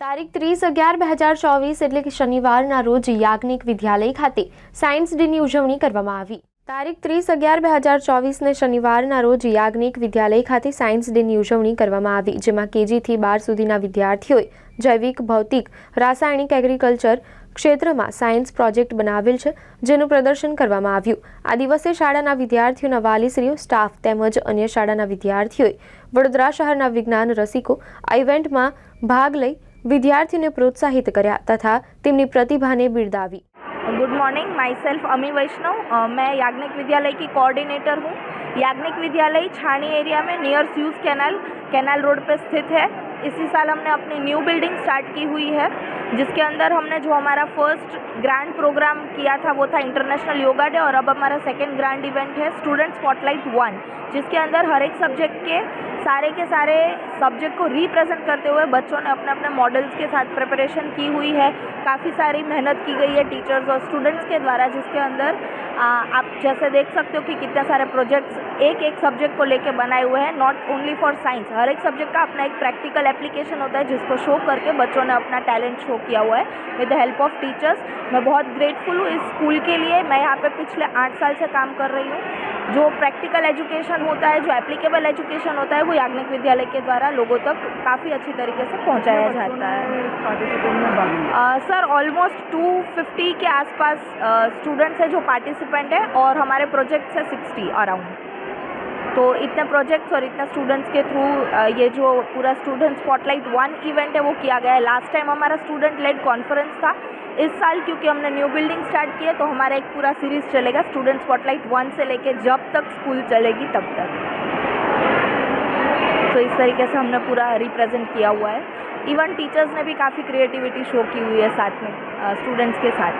તારીખ ત્રીસ અગિયાર બે હજાર ચોવીસ એટલે કે શનિવારના રોજ યાજ્ઞિક વિદ્યાલય ખાતે સાયન્સ ડેની ઉજવણી કરવામાં આવી. તારીખ ત્રીસ અગિયાર બે હજાર ચોવીસને શનિવારના રોજ યાજ્ઞિક વિદ્યાલય ખાતે સાયન્સ ડેની ઉજવણી કરવામાં આવી, જેમાં કેજીથી બાર સુધીના વિદ્યાર્થીઓએ જૈવિક, ભૌતિક, રાસાયણિક એગ્રીકલ્ચર ક્ષેત્રમાં સાયન્સ પ્રોજેક્ટ બનાવેલ છે, જેનું પ્રદર્શન કરવામાં આવ્યું. આ દિવસે શાળાના વિદ્યાર્થીઓના વાલીશ્રીઓ, સ્ટાફ તેમજ અન્ય શાળાના વિદ્યાર્થીઓએ વડોદરા શહેરના વિજ્ઞાન રસિકો આ ઇવેન્ટમાં ભાગ લઈ વિદ્યાર્થીઓને પ્રોત્સાહિત કર્યા તથા તેમની પ્રતિભાને બિરદાવી good morning myself Ami वैष्णव अ, मैं याग्निक विद्यालय की कोऑर्डिनेटर हूँ याग्निक विद्यालय छाणी एरिया में near sues canal canal road पे स्थित है इसी साल हमने अपनी न्यू बिल्डिंग स्टार्ट की हुई है जिसके अंदर हमने जो हमारा फर्स्ट ग्रैंड प्रोग्राम किया था वो था इंटरनेशनल योगा डे और अब हमारा सेकेंड ग्रैंड इवेंट है स्टूडेंट स्पॉटलाइट वन जिसके अंदर हर एक सब्जेक्ट के सारे के सारे सब्जेक्ट को रिप्रेजेंट करते हुए बच्चों ने अपने अपने मॉडल्स के साथ प्रिपरेशन की हुई है। काफ़ी सारी मेहनत की गई है टीचर्स और स्टूडेंट्स के द्वारा जिसके अंदर आ, आप जैसे देख सकते हो कि कितने सारे प्रोजेक्ट्स एक एक सब्जेक्ट को लेके बनाए हुए हैं नॉट ओनली फॉर साइंस हर एक सब्जेक्ट का अपना एक प्रैक्टिकल एप्लीकेशन होता है जिसको शो करके बच्चों ने अपना टैलेंट शो किया हुआ है with the help of teachers मैं बहुत ग्रेटफुल हूँ इस स्कूल के लिए। मैं यहाँ पर पिछले आठ साल से काम कर रही हूँ। जो प्रैक्टिकल एजुकेशन होता है जो एप्लीकेबल एजुकेशन होता है वो याग्निक विद्यालय के द्वारा लोगों तक काफ़ी अच्छी तरीके से पहुँचाया जाता है। अ, सर ऑलमोस्ट 250 के आसपास स्टूडेंट्स हैं जो पार्टिसिपेंट हैं और हमारे प्रोजेक्ट हैं 60 अराउंड तो इतने प्रोजेक्ट्स और इतने स्टूडेंट्स के थ्रू ये जो पूरा स्टूडेंट स्पॉटलाइट वन इवेंट है वो किया गया है। लास्ट टाइम हमारा स्टूडेंट लेड कॉन्फ्रेंस था। इस साल क्योंकि हमने न्यू बिल्डिंग स्टार्ट की है तो हमारा एक पूरा सीरीज़ चलेगा। स्टूडेंट स्पॉटलाइट वन से लेके जब तक स्कूल चलेगी तब तक। तो इस तरीके से हमने पूरा रिप्रेजेंट किया हुआ है। इवन टीचर्स ने भी काफ़ी क्रिएटिविटी शो की हुई है साथ में स्टूडेंट्स के साथ।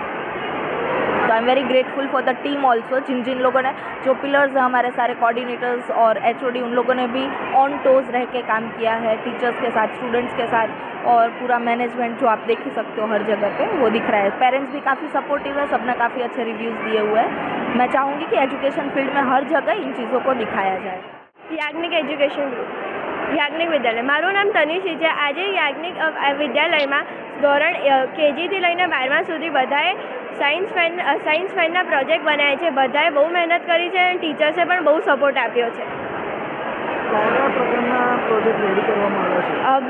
तो I am very grateful for the team also जिन जिन लोगों ने, जो पिलर्स हैं हमारे सारे कोऑर्डिनेटर्स और एचओडी उन लोगों ने भी ऑन टोज रह के काम किया है टीचर्स के साथ स्टूडेंट्स के साथ और पूरा मैनेजमेंट जो आप देख ही सकते हो हर जगह पे, वो दिख रहा है। पेरेंट्स भी काफ़ी सपोर्टिव है, सबने काफ़ी अच्छे रिव्यूज़ दिए हुए हैं। मैं चाहूँगी कि एजुकेशन फ़ील्ड में हर जगह इन चीज़ों को दिखाया जाए। Yagnik education group Yagnik Vidyalaya. મારું નામ તનિષી છે. આજે યાજ્ઞિક વિદ્યાલયમાં ધોરણ કેજીથી લઈને બારમા સુધી બધાએ સાયન્સ ફેન સાયન્સ ફેનના પ્રોજેક્ટ બનાવ્યા છે. બધાએ બહુ મહેનત કરી છે અને ટીચર્સે પણ બહુ સપોર્ટ આપ્યો છે.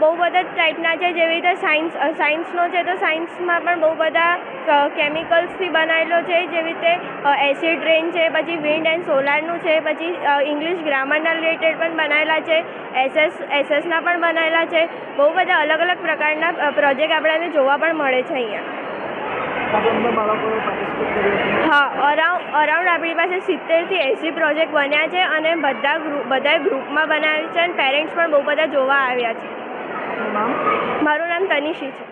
બહુ બધા ટાઈપના છે. જેવી રીતે સાયન્સ સાયન્સનો છે તો સાયન્સમાં પણ બહુ બધા કેમિકલ્સથી બનાવેલો છે. જેવી રીતે એસિડ રેન છે, પછી વિન્ડ એન્ડ સોલારનું છે, પછી ઇંગ્લિશ ગ્રામરના રિલેટેડ પણ બનાવેલા છે. એસએસ એસએસના પણ બનાવેલા છે. બહુ બધા અલગ અલગ પ્રકારના પ્રોજેક્ટ આપણને જોવા પણ મળે છે અહીંયા. હા અરાઉન્ડ અરાઉન્ડ આપણી પાસે સિત્તેરથી એંસી પ્રોજેક્ટ બન્યા છે અને બધા ગ્રુપ બધાએ ગ્રુપમાં બનાવ્યા છે અને પેરેન્ટ્સ પણ બહુ બધા જોવા આવ્યા છે. મારું નામ તનિષી છે.